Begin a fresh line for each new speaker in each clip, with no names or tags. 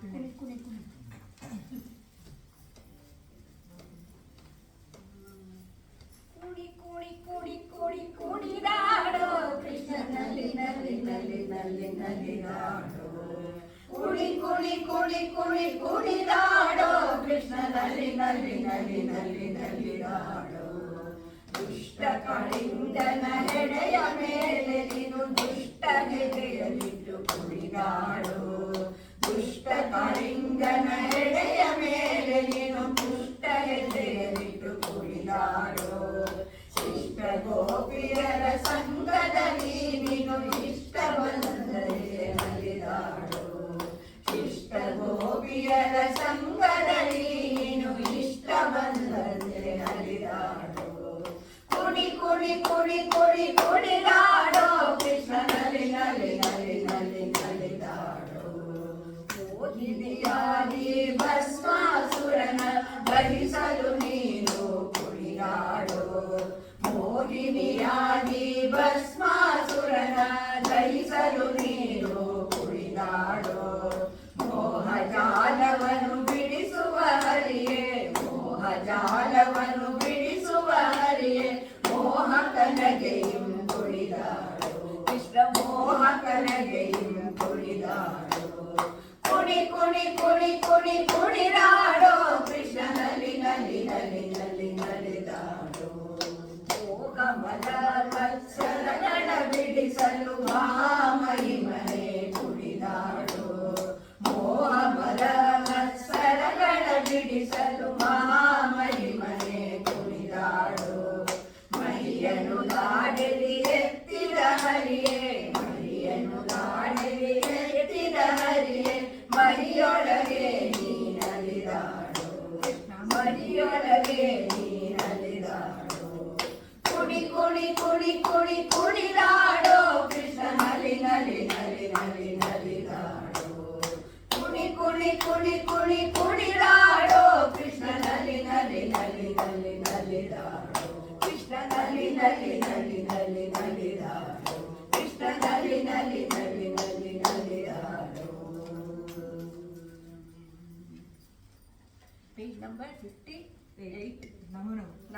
これこれこれ。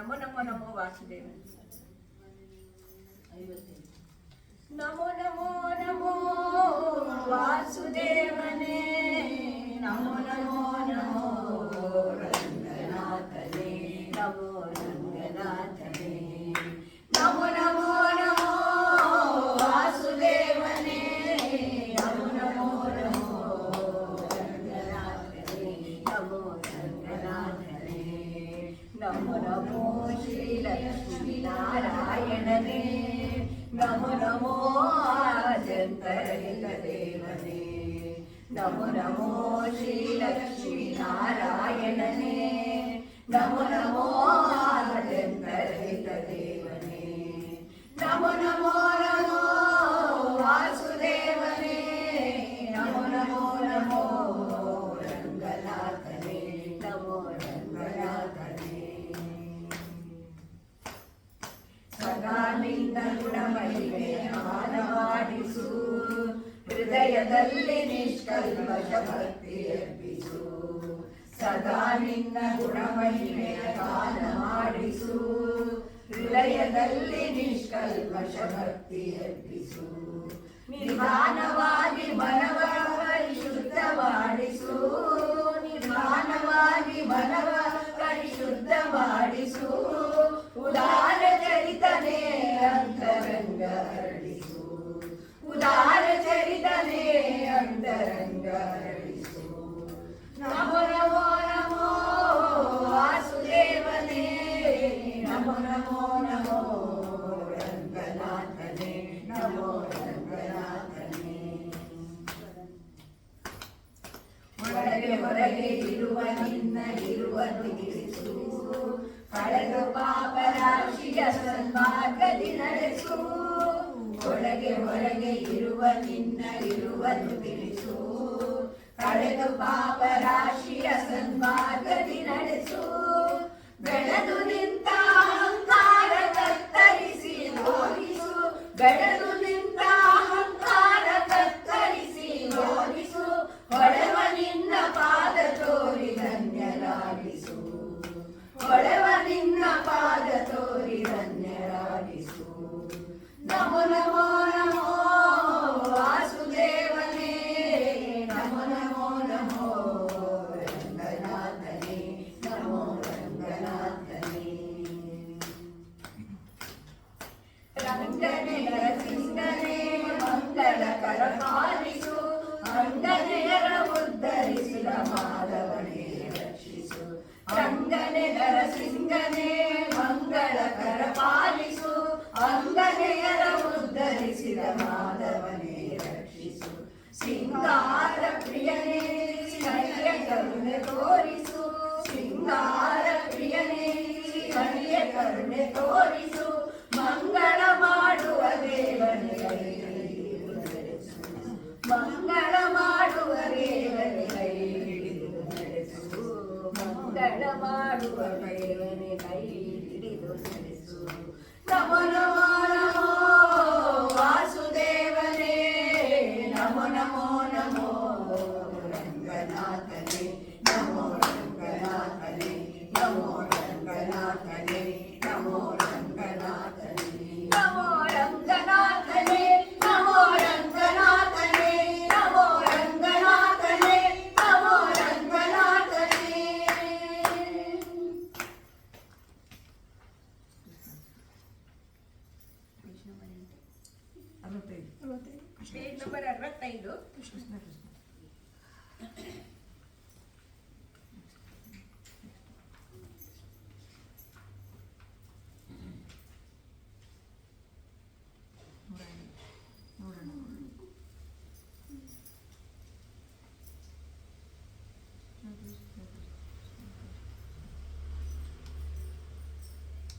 నమో నమో నమో వాసుదేవ. నమో నమో నమో వాసుదేవనే. నమో నమో నమో Enggak. ಸದಾ ನಿನ್ನ ಗುಣಮಹಿಮೆಯ ಗಾನ ಮಾಡಿಸು. ಹೃದಯದಲ್ಲಿ ನಿಷ್ಕಲ್ಮಶ ಭಕ್ತಿ ಅರ್ಪಿಸು ನಿಧಾನವಾಗಿ ಮನವ ಪರಿಶುದ್ಧ ಮಾಡಿಸು ನಿಧಾನವಾಗಿ ಮನವ ಪರಿಶುದ್ಧ ಮಾಡಿಸು ಉದಾರ ಚರಿತನೇ ಅಂತರಂಗ ಹರಡಿಸು ಉದಾರ ಚರಿತನೇ ಅಂತರಂಗ ಹರಡಿಸು ನಮೋ ನಮೋ ಹೊರಗೆ ಹೊರಗೆ ಇರುವ ನಿನ್ನ ಇರುವ ತಿಳಿಸು. ಕಳೆದು ಪಾಪ ರಾಶಿಯ ಸನ್ಮಾರ್ಗದಿ ನಡೆಸು. ಒಳಗೆ ಹೊರಗೆ ಇರುವ ನಿನ್ನ ಇರುವ ತಿಳಿಸು. ಕಳೆದು ಪಾಪ ರಾಶಿಯ ಸನ್ಮಾರ್ಗದಿ ನಡೆಸು. ಬೆಳೆದು ಕರಪಾಲಿಸು ಅಂಗನೆಯರ ಉದ್ಧರಿಸಿದ ಮಾಧವನೇ ರಕ್ಷಿಸು ಅಂಗನೆಯರ ಸಿಂಗನೆ ಮಂಗಳ ಕರಪಾಲಿಸು ಅಂಗನೆಯರ ಉದ್ಧರಿಸಿದ ಮಾಧವನೇ ರಕ್ಷಿಸು ಸಿಂಗಾರ ಪ್ರಿಯನೇ ಹರಿಯ ತೋರಿಸು ಸಿಂಗಾರ ಪ್ರಿಯನೇ ಹರಿಯ ಕರುಣೆ ತೋರಿಸು ಮಂಗಳ ಮಂಗಳ ಮಾಡುವ ದೇವನೇ ಕೈ ಹಿಡಿದು ನಡೆಸು ಮಂಗಳ ಮಾಡುವ ದೇವನೇ ಕೈ ಹಿಡಿದು ನಡೆಸು ನಮೋ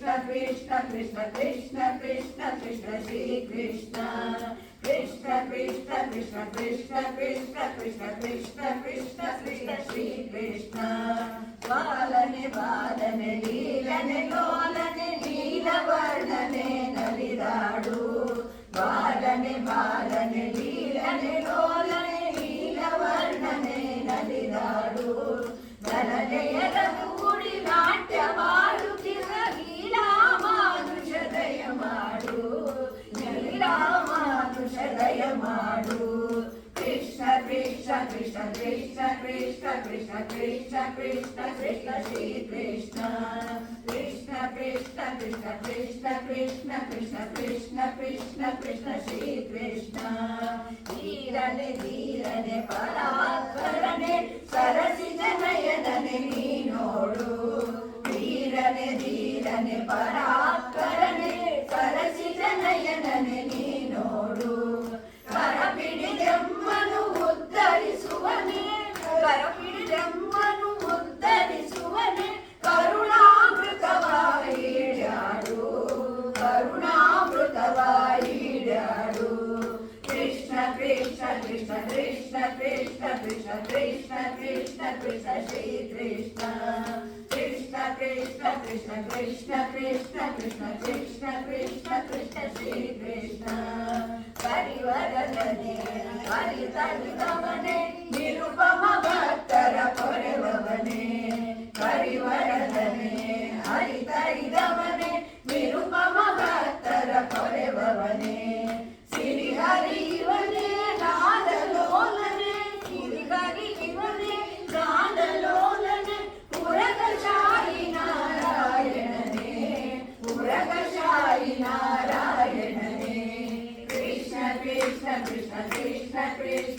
Krishna Krishna Krishna Krishna Krishna Krishna Shri Krishna Krishna Krishna Krishna Krishna Krishna Krishna Krishna Krishna Krishna Shri Krishna బాలని బాలని నీలని లోలని నీలవర్ణనే నలిదాడు బాలని బాలని నీలని లోలని ಮಾಡು Krishna Krishna Krishna Krishna Krishna Krishna Krishna Krishna Krishna Shri Krishna Krishna Krishna Krishna Krishna Krishna Krishna Krishna Krishna Krishna Shri Krishna ಧೀರನೆ ಧೀರನೆ ಪರಾತ್ಪರನೆ Krishna Shri Krishna Krishna Krishna Krishna Krishna Krishna Krishna Krishna Krishna Krishna Shri Krishna Parivara Hare Hare Hare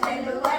Blessing you land.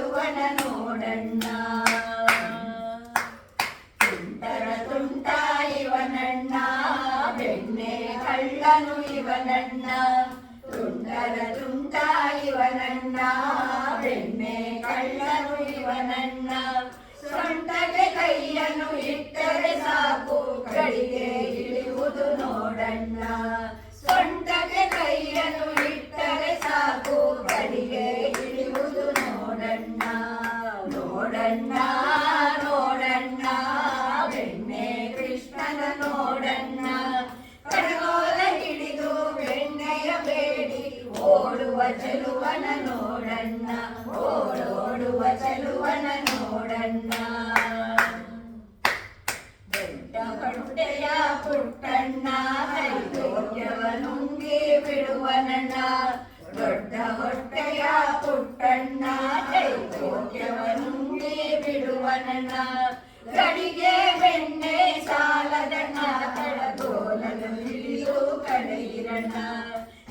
ಆಳುವನ
ನೋಡಣ್ಣ. ತುಂಟರ ತುಂಟ ಇವನಣ್ಣ. ಬೆಣ್ಣೆ ಕಳ್ಳನು ಇವನಣ್ಣ. ತುಂಟರ ತುಂಟ ಇವನಣ್ಣ. ಬೆಣ್ಣೆ ಕಳ್ಳನು ಇವನಣ್ಣ. ಸೊಂಟಗೆ ಕೈಯನ್ನು ಇಟ್ಟರೆ ಸಾಕು. ಕಡಿಗೆ ಇಳಿಯುವುದು ನೋಡಣ್ಣ. ಸೊಂಟಗೆ ಕೈಯನ್ನು ಇಟ್ಟರೆ ಸಾಕು. ಕಡಿಗೆ ಪುಟ್ಟೆಯ ಪುಟ್ಟಣ್ಣ ನುಂಗಿ ಬಿಡುವನಣ್ಣ. ದೊಡ್ಡ ಹೊಟ್ಟೆಯ ಪುಟ್ಟಣ್ಣ ನುಂಗಿ ಬಿಡುವನಣ್ಣ. ಕಡಿಗೆ ಬೆಣ್ಣೆ ಸಾಲದಣ್ಣ ಕಡಗೋಲನು ಹಿಡಿದು ಕಡೆಯಿರಣ್ಣ.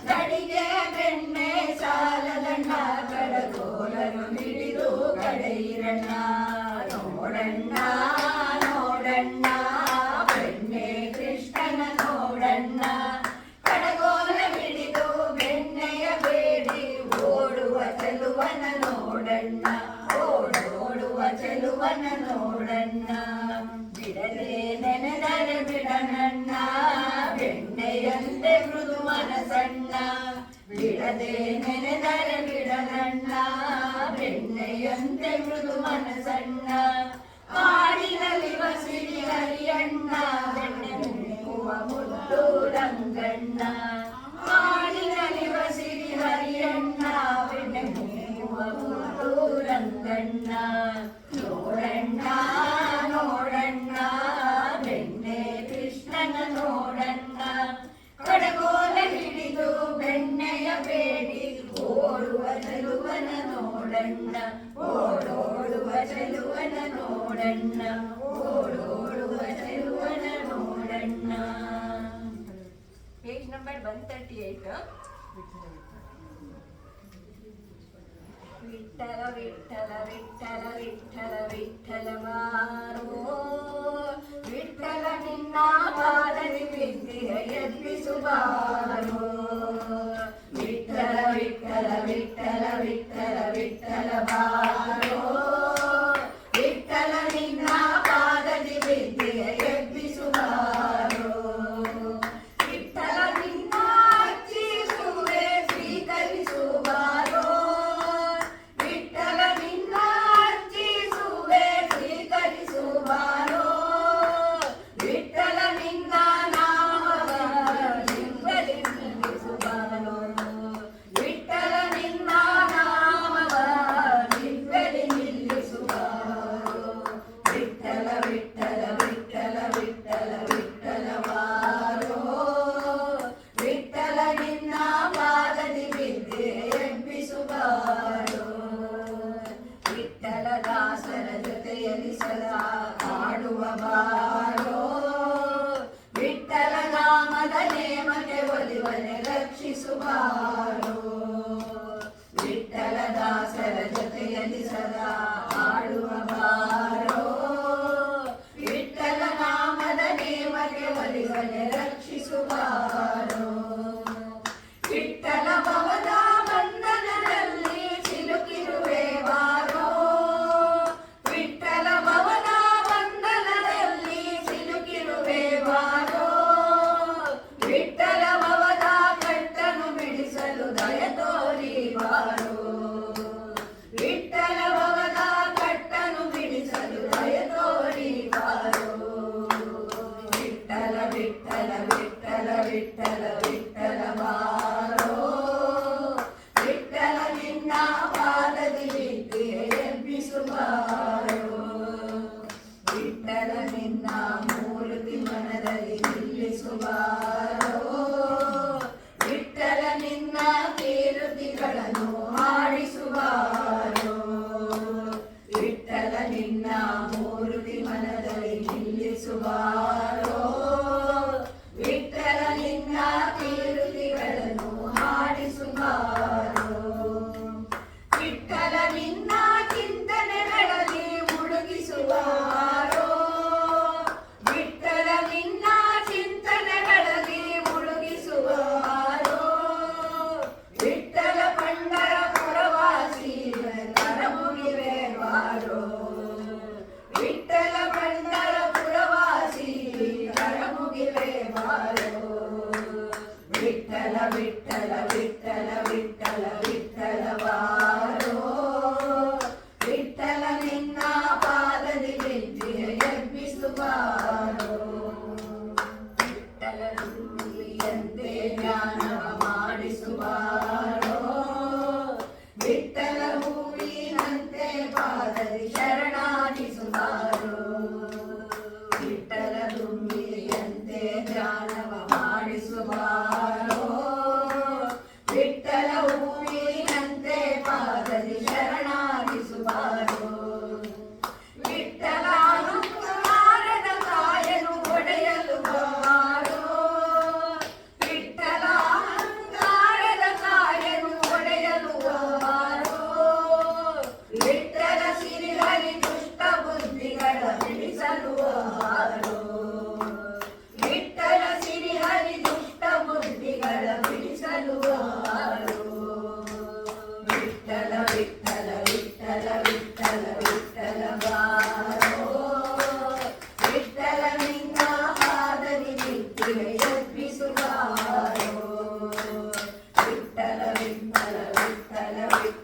ಕಡಿಗೆ ಬೆಣ್ಣೆ ಸಾಲದಣ್ಣ ಕಡಗೋಲನು ಹಿಡಿದು ಕಡೆಯಿರಣ್ಣ. And Brenda. ఎయిట్ విఠల విఠల విఠల విఠల విఠలవారో విఠల నిన్న పాడని విద్యయద్వి సుబారో విఠల విఠల విఠల విఠల 谢谢。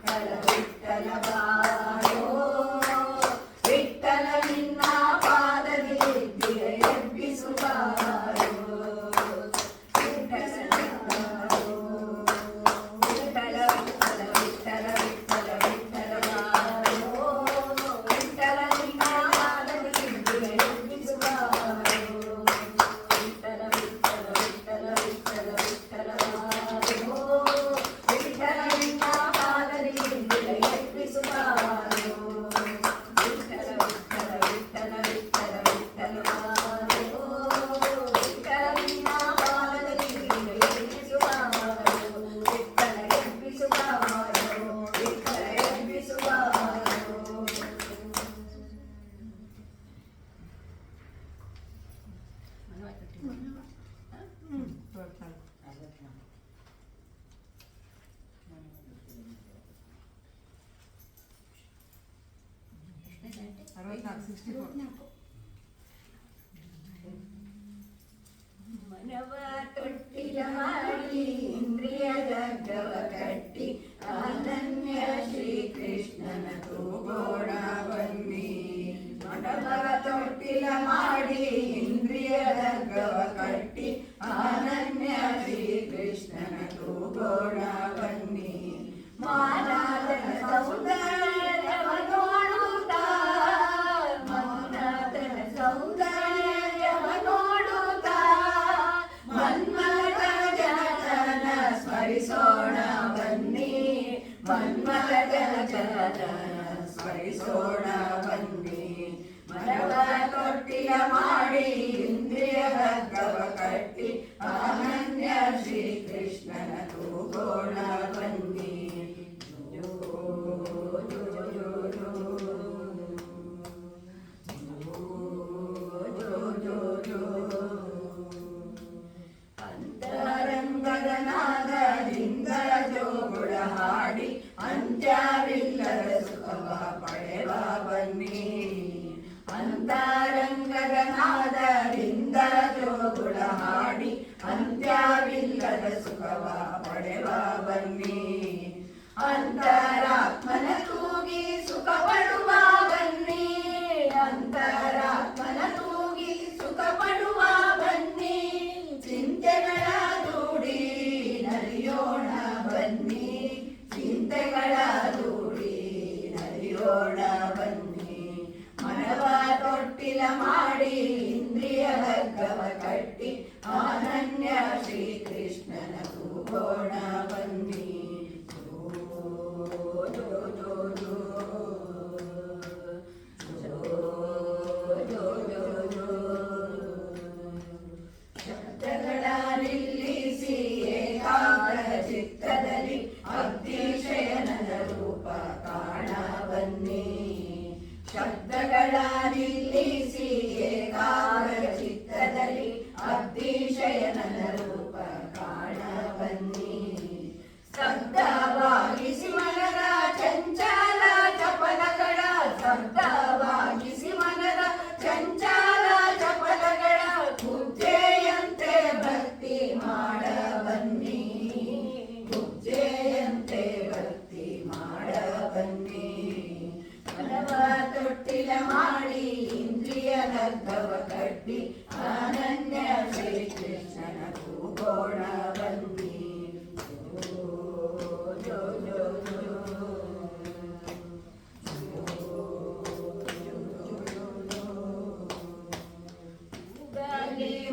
Hallelujah. Всіх ಅಂತ್ಯವಿಲ್ಲದ ಸುಖವ ಪಡೆವ ಬನ್ನಿ. ಅಂತರಾತ್ಮನ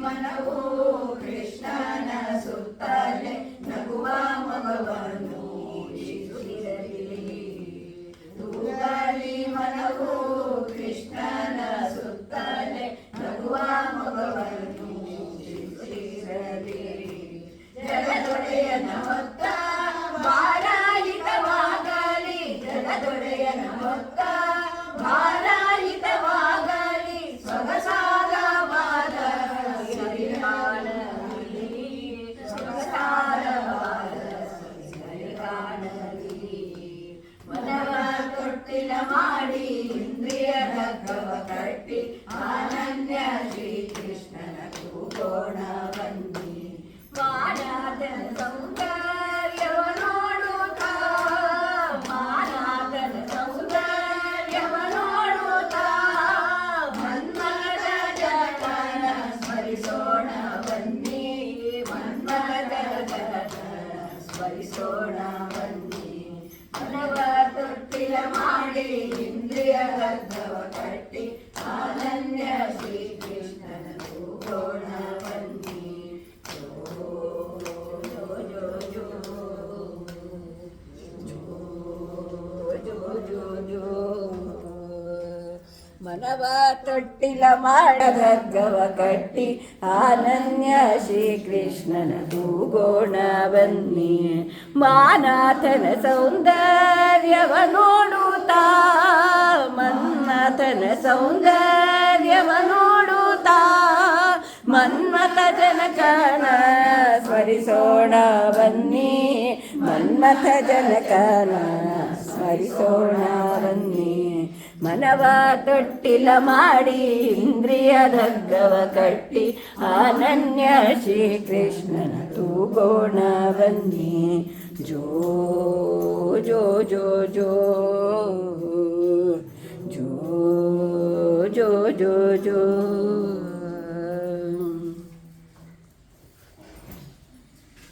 I know. ഭാർഗവ കട്ടി ആനന്യ ശ്രീകൃഷ്ണന ഭൂഗോണവന്നി. മാനാഥന സൗന്ദര്യവ ನೋಡುತ್ತ മന്മಥന സൗന്ദര്യവ ನೋಡುತ್ತ ಮನ್ಮಥ ಜನಕನ ಸ್ಮರಿಸೋಣ ಬನ್ನಿ ಮನ್ಮಥ ಜನಕನ ಸ್ಮರಿಸೋಣ ಬನ್ನಿ ಮನವ ತೊಟ್ಟಿಲ ಮಾಡಿ ಇಂದ್ರಿಯ ದಗ್ಗವ ಕಟ್ಟಿ ಆನನ್ಯ ಶ್ರೀಕೃಷ್ಣನ ತೂಗೋಣ ಬನ್ನಿ ಜೋ ಜೋ ಜೋ ಜೋ ಜೋ ಜೋ ಜೋ ಜೋ